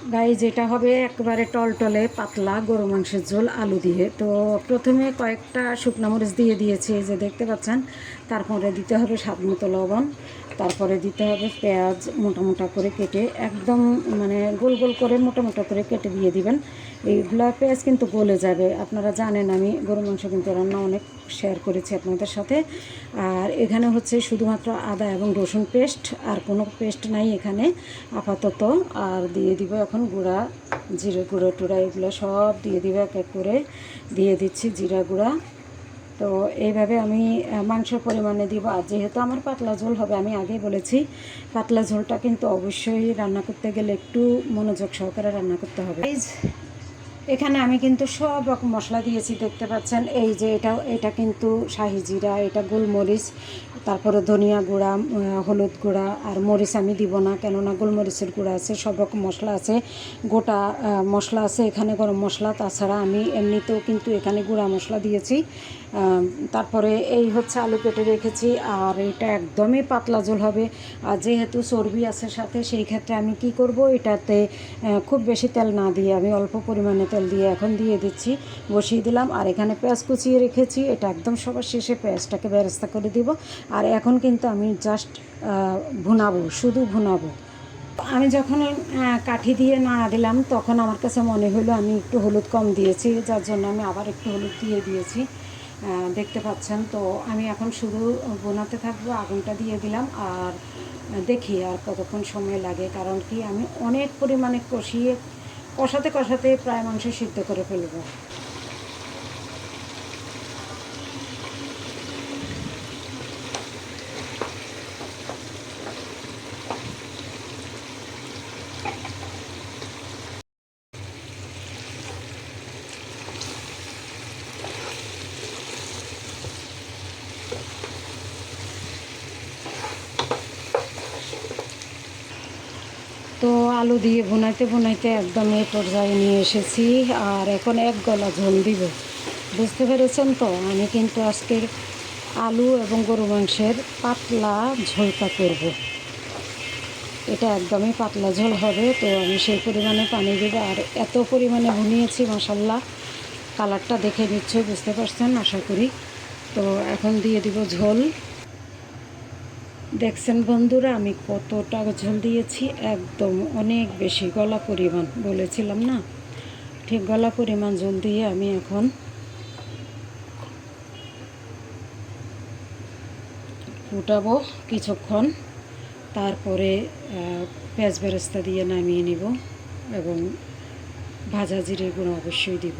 গাই যেটা হবে একেবারে টলটলে পাতলা গরু মাংসের ঝোল, আলু দিয়ে। তো প্রথমে কয়েকটা শুকনো মরিচ দিয়ে দিয়েছি যে দেখতে পাচ্ছেন। তারপরে দিতে হবে স্বাদ মতো লবণ, তারপরে দিতে হবে পেঁয়াজ মোটা মোটা করে কেটে, একদম মানে গোল গোল করে মোটা মোটা করে কেটে দিয়ে দিবেন। এইগুলো পেঁয়াজ কিন্তু গলে যাবে। আপনারা জানেন আমি গরু মাংস কিন্তু রান্না অনেক শেয়ার করেছি আপনাদের সাথে। আর এখানে হচ্ছে শুধুমাত্র আদা এবং রসুন পেস্ট আর কোনো পেস্ট নাই এখানে আপাতত। আর দিয়ে দিব এখন গুঁড়া জিরে গুঁড়ো টুড়া এগুলো সব দিয়ে দিব এক এক করে। দিয়ে দিচ্ছি জিরা গুঁড়া। তো এইভাবে আমি আহ, মাংস পরিমাণে দিব। আর যেহেতু আমার পাতলা ঝোল হবে আমি আগেই বলেছি পাতলা ঝোলটা কিন্তু অবশ্যই রান্না করতে গেলে একটু মনোযোগ সহকারে রান্না করতে হবে। এখানে আমি কিন্তু সব রকম মশলা দিয়েছি, দেখতে পাচ্ছেন। এই যে এটা এটা কিন্তু শাহি জিরা, এটা গোলমরিচ, তারপরে ধনিয়া গুঁড়া হলুদ গুঁড়া, আর মরিচ আমি দিব না, কেননা গোলমরিচের গুঁড়া আছে, সব রকম মশলা আছে, গোটা মশলা আছে এখানে, গরম মশলা, তাছাড়া আমি এমনিতেও কিন্তু এখানে গুঁড়া মশলা দিয়েছি। তারপরে এই হচ্ছে আলু কেটে রেখেছি, আর এটা একদমই পাতলা ঝোল হবে। আর যেহেতু চর্বি আছে সাথে, সেই ক্ষেত্রে আমি কি করব, এটাতে খুব বেশি তেল না দিয়ে আমি অল্প পরিমাণে তেল দিয়ে এখন দিয়ে দিচ্ছি, বসিয়ে দিলাম। আর এখানে পেঁয়াজ কুচিয়ে রেখেছি, এটা একদম সবার শেষে পেঁয়াজটাকে বেরেস্তা করে দিব। আর এখন কিন্তু আমি জাস্ট ভুনাবো, শুধু ভুনাবো। আমি যখন কাঠি দিয়ে নাড়া দিলাম, তখন আমার কাছে মনে হলো আমি একটু হলুদ কম দিয়েছি, যার জন্য আমি আবার একটু হলুদ দিয়ে দিয়েছি। দেখতে পাচ্ছেন, তো আমি এখন শুধু বোনাতে থাকব, আগুনটা দিয়ে দিলাম। আর দেখি আর কতক্ষণ সময় লাগে, কারণ কি আমি অনেক পরিমাণে কষিয়ে কষাতে কষাতে প্রায় মাংস সিদ্ধ করে ফেলব তো আলু দিয়ে বোনাইতে বোনাইতে একদম এই পর্যায়ে নিয়ে এসেছি আর এখন এক গলা ঝোল দিব। বুঝতে পেরেছেন তো? আমি কিন্তু আজকের আলু এবং গরু মাংসের পাতলা ঝোলটা করব। এটা একদমই পাতলা ঝোল হবে, তো আমি সেই পরিমাণে পানি দেবো। আর এত পরিমাণে ভুনিয়েছি মশাল্লা কালারটা দেখে নিশ্চয়ই বুঝতে পারছেন, আশা করি। তো এখন দিয়ে দিব ঝোল। দেখছেন বন্ধুরা, আমি কতটা ঝোল দিয়েছি, একদম অনেক বেশি গলা পরিমাণ বলেছিলাম না? ঠিক গলা পরিমাণ ঝোল দিয়ে আমি এখন ফুটাবো কিছুক্ষণ। তারপরে পেঁয়াজ বেরেস্তা দিয়ে নামিয়ে নিব এবং ভাজা জিরে গুঁড়ো অবশ্যই দিব।